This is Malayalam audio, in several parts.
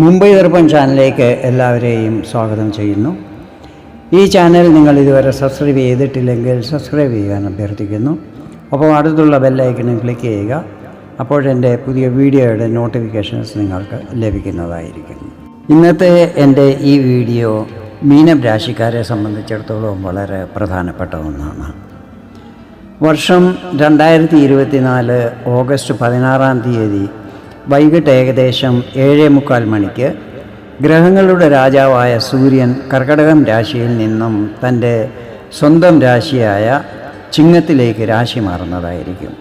മുംബൈ ദർപ്പൺ ചാനലിലേക്ക് എല്ലാവരെയും സ്വാഗതം ചെയ്യുന്നു. ഈ ചാനൽ നിങ്ങൾ ഇതുവരെ സബ്സ്ക്രൈബ് ചെയ്തിട്ടില്ലെങ്കിൽ സബ്സ്ക്രൈബ് ചെയ്യാൻ അഭ്യർത്ഥിക്കുന്നു. അപ്പോൾ അടുത്തുള്ള ബെല്ലൈക്കണിൽ ക്ലിക്ക് ചെയ്യുക. അപ്പോഴെന്റെ പുതിയ വീഡിയോയുടെ നോട്ടിഫിക്കേഷൻസ് നിങ്ങൾക്ക് ലഭിക്കുന്നതായിരിക്കും. ഇന്നത്തെ എന്റെ ഈ വീഡിയോ മീനം രാശിക്കാരെ സംബന്ധിച്ചിടത്തോളം വളരെ പ്രധാനപ്പെട്ട ഒന്നാണ്. വർഷം രണ്ടായിരത്തി ഇരുപത്തിനാല് ഓഗസ്റ്റ് പതിനാറാം തീയതി വൈകിട്ട് ഏകദേശം ഏഴേ മുക്കാൽ മണിക്ക് ഗ്രഹങ്ങളുടെ രാജാവായ സൂര്യൻ കർക്കടകം രാശിയിൽ നിന്നും തന്റെ സ്വന്തം രാശിയായ ചിങ്ങത്തിലേക്ക് രാശി മാറുന്നതായിരിക്കും.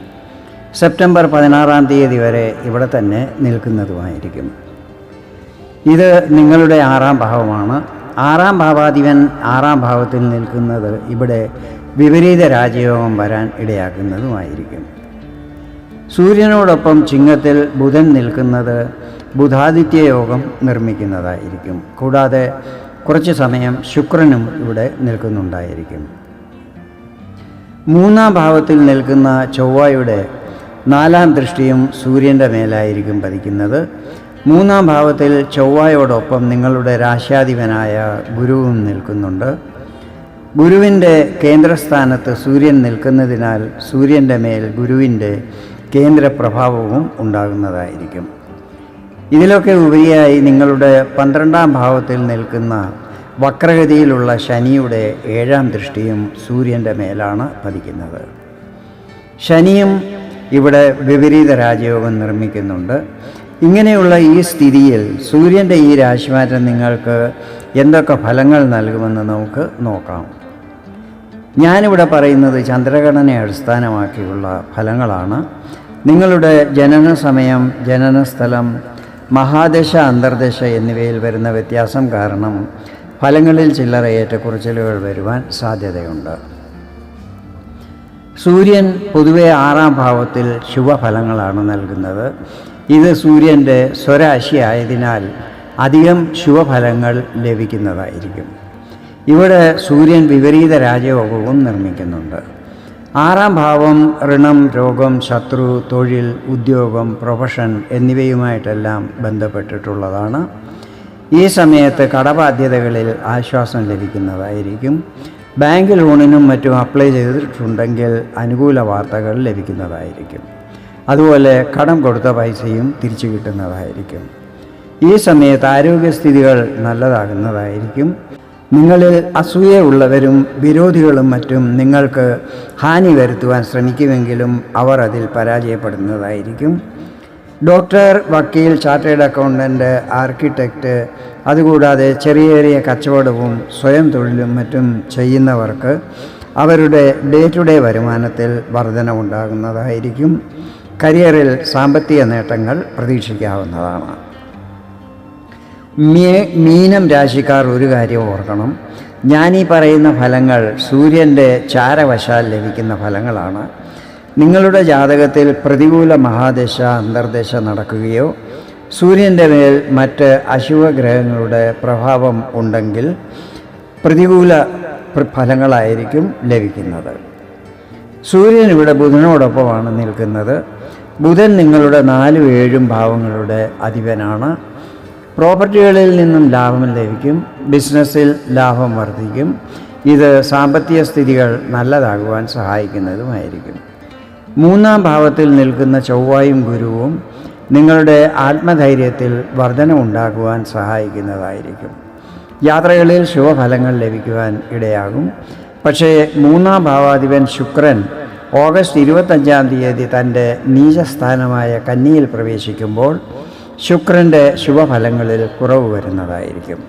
സെപ്റ്റംബർ പതിനാറാം തീയതി വരെ ഇവിടെ തന്നെ നിൽക്കുന്നതുമായിരിക്കും. ഇത് നിങ്ങളുടെ ആറാം ഭാവമാണ്. ആറാം ഭാവാധിപൻ ആറാം ഭാവത്തിൽ നിൽക്കുന്നത് ഇവിടെ വിപരീത രാജയോഗം വരാൻ ഇടയാക്കുന്നതുമായിരിക്കും. സൂര്യനോടൊപ്പം ചിങ്ങത്തിൽ ബുധൻ നിൽക്കുന്നത് ബുധാദിത്യ യോഗം നിർമ്മിക്കുന്നതായിരിക്കും. കൂടാതെ കുറച്ച് സമയം ശുക്രനും ഇവിടെ നിൽക്കുന്നുണ്ടായിരിക്കും. മൂന്നാം ഭാവത്തിൽ നിൽക്കുന്ന ചൊവ്വയുടെ നാലാം ദൃഷ്ടിയും സൂര്യന്റെ മേലായിരിക്കും പതിക്കുന്നത്. മൂന്നാം ഭാവത്തിൽ ചൊവ്വയോടൊപ്പം നിങ്ങളുടെ രാശാധിപനായ ഗുരുവും നിൽക്കുന്നുണ്ട്. ഗുരുവിന്റെ കേന്ദ്രസ്ഥാനത്ത് സൂര്യൻ നിൽക്കുന്നതിനാൽ സൂര്യന്റെ മേൽ ഗുരുവിന്റെ കേന്ദ്ര പ്രഭാവവും ഉണ്ടാകുന്നതായിരിക്കും. ഇതിലൊക്കെ ഉപരിയായി നിങ്ങളുടെ പന്ത്രണ്ടാം ഭാവത്തിൽ നിൽക്കുന്ന വക്രഗതിയിലുള്ള ശനിയുടെ ഏഴാം ദൃഷ്ടിയും സൂര്യന്റെ മേലാണ് പതിക്കുന്നത്. ശനിയും ഇവിടെ വിപരീത രാജയോഗം നിർമ്മിക്കുന്നുണ്ട്. ഇങ്ങനെയുള്ള ഈ സ്ഥിതിയിൽ സൂര്യന്റെ ഈ രാശിമാറ്റം നിങ്ങൾക്ക് എന്തൊക്കെ ഫലങ്ങൾ നൽകുമെന്ന് നമുക്ക് നോക്കാം. ഞാനിവിടെ പറയുന്നത് ചന്ദ്രഘടനയെ അടിസ്ഥാനമാക്കിയുള്ള ഫലങ്ങളാണ്. നിങ്ങളുടെ ജനന സമയം ജനന സ്ഥലം മഹാദശ അന്തർദശ എന്നിവയിൽ വരുന്ന വ്യത്യാസം കാരണം ഫലങ്ങളിൽ ചില്ലറ ഏറ്റക്കുറച്ചിലുകൾ വരുവാൻ സാധ്യതയുണ്ട്. സൂര്യൻ പൊതുവെ ആറാം ഭാവത്തിൽ ശുഭഫലങ്ങളാണ് നൽകുന്നത്. ഇത് സൂര്യന്റെ സ്വരാശി ആയതിനാൽ അധികം ശുഭഫലങ്ങൾ ലഭിക്കുന്നതായിരിക്കും. ഇവിടെ സൂര്യൻ വിപരീത രാജയോഗവും നിർമ്മിക്കുന്നുണ്ട്. ആറാം ഭാവം ഋണം രോഗം ശത്രു തൊഴിൽ ഉദ്യോഗം പ്രൊഫഷൻ എന്നിവയുമായിട്ടെല്ലാം ബന്ധപ്പെട്ടിട്ടുള്ളതാണ്. ഈ സമയത്ത് കടബാധ്യതകളിൽ ആശ്വാസം ലഭിക്കുന്നതായിരിക്കും. ബാങ്ക് ലോണിനും മറ്റും അപ്ലൈ ചെയ്തിട്ടുണ്ടെങ്കിൽ അനുകൂല വാർത്തകൾ ലഭിക്കുന്നതായിരിക്കും. അതുപോലെ കടം കൊടുത്ത പൈസയും തിരിച്ചു കിട്ടുന്നതായിരിക്കും. ഈ സമയത്ത് ആരോഗ്യസ്ഥിതികൾ നല്ലതാകുന്നതായിരിക്കും. നിങ്ങളിൽ അസൂയയുള്ളവരും വിരോധികളും മറ്റും നിങ്ങൾക്ക് ഹാനി വരുത്തുവാൻ ശ്രമിക്കുമെങ്കിലും അവർ അതിൽ പരാജയപ്പെടുന്നതായിരിക്കും. ഡോക്ടർ വക്കീൽ ചാർട്ടേഡ് അക്കൗണ്ടന്റ് ആർക്കിടെക്റ്റ് അതുകൂടാതെ ചെറിയ ചെറിയ കച്ചവടവും സ്വയം തൊഴിലും മറ്റും ചെയ്യുന്നവർക്ക് അവരുടെ ഡേ ടു ഡേ വരുമാനത്തിൽ വർധനവുണ്ടാകുന്നതായിരിക്കും. കരിയറിൽ സാമ്പത്തിക നേട്ടങ്ങൾ പ്രതീക്ഷിക്കാവുന്നതാണ്. മീനം രാശിക്കാർ ഒരു കാര്യം ഓർക്കണം. ഈ പറയുന്ന ഫലങ്ങൾ സൂര്യന്റെ ചാരവശാൽ ലഭിക്കുന്ന ഫലങ്ങളാണ്. നിങ്ങളുടെ ജാതകത്തിൽ പ്രതികൂല മഹാദശ അന്തർദശ നടക്കുകയോ സൂര്യന്റെ മേൽ മറ്റ് അശുഭഗ്രഹങ്ങളുടെ പ്രഭാവം ഉണ്ടെങ്കിൽ പ്രതികൂല ഫലങ്ങളായിരിക്കും ലഭിക്കുന്നത്. സൂര്യൻ ഇവിടെ ബുധനോടൊപ്പമാണ് നിൽക്കുന്നത്. ബുധൻ നിങ്ങളുടെ നാലും ഏഴും ഭാവങ്ങളുടെ അധിപനാണ്. പ്രോപ്പർട്ടികളിൽ നിന്നും ലാഭം ലഭിക്കും ബിസിനസ്സിൽ ലാഭം വർദ്ധിക്കും. ഇത് സാമ്പത്തിക സ്ഥിതികൾ നല്ലതാകുവാൻ സഹായിക്കുന്നതുമായിരിക്കും. മൂന്നാം ഭാവത്തിൽ നിൽക്കുന്ന ചൊവ്വായും ഗുരുവും നിങ്ങളുടെ ആത്മധൈര്യത്തിൽ വർധന ഉണ്ടാക്കുവാൻ സഹായിക്കുന്നതായിരിക്കും. യാത്രകളിൽ ശുഭഫലങ്ങൾ ലഭിക്കുവാൻ ഇടയാകും. പക്ഷേ മൂന്നാം ഭാവാധിപൻ ശുക്രൻ ഓഗസ്റ്റ് ഇരുപത്തഞ്ചാം തീയതി തന്റെ നീചസ്ഥാനമായ കന്നിയിൽ പ്രവേശിക്കുമ്പോൾ ശുക്രന്റെ ശുഭഫലങ്ങളിൽ കുറവ് വരുന്നതായിരിക്കും.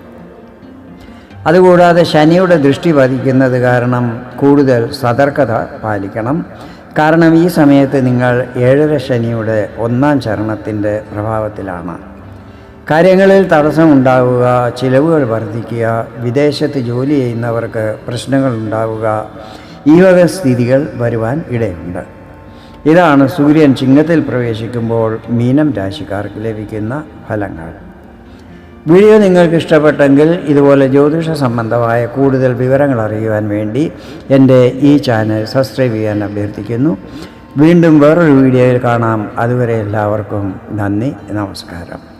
അതുകൂടാതെ ശനിയുടെ ദൃഷ്ടി പതിക്കുന്നത് കാരണം കൂടുതൽ സതർക്കത പാലിക്കണം. കാരണം ഈ സമയത്ത് നിങ്ങൾ ഏഴര ശനിയുടെ ഒന്നാം ചരണത്തിന്റെ പ്രഭാവത്തിലാണ്. കാര്യങ്ങളിൽ തടസ്സമുണ്ടാവുക ചിലവുകൾ വർദ്ധിക്കുക വിദേശത്ത് ജോലി ചെയ്യുന്നവർക്ക് പ്രശ്നങ്ങൾ ഉണ്ടാവുക ഈ വക സ്ഥിതികൾ വരുവാൻ ഇടയുണ്ട്. ഇതാണ് സൂര്യൻ ചിങ്ങത്തിൽ പ്രവേശിക്കുമ്പോൾ മീനം രാശിക്കാർക്ക് ലഭിക്കുന്ന ഫലങ്ങൾ. വീഡിയോ നിങ്ങൾക്ക് ഇഷ്ടപ്പെട്ടെങ്കിൽ ഇതുപോലെ ജ്യോതിഷ സംബന്ധമായ കൂടുതൽ വിവരങ്ങൾ അറിയുവാൻ വേണ്ടി എന്റെ ഈ ചാനൽ സബ്സ്ക്രൈബ് ചെയ്യാൻ അഭ്യർത്ഥിക്കുന്നു. വീണ്ടും വേറൊരു വീഡിയോയിൽ കാണാം. അതുവരെ എല്ലാവർക്കും നന്ദി നമസ്കാരം.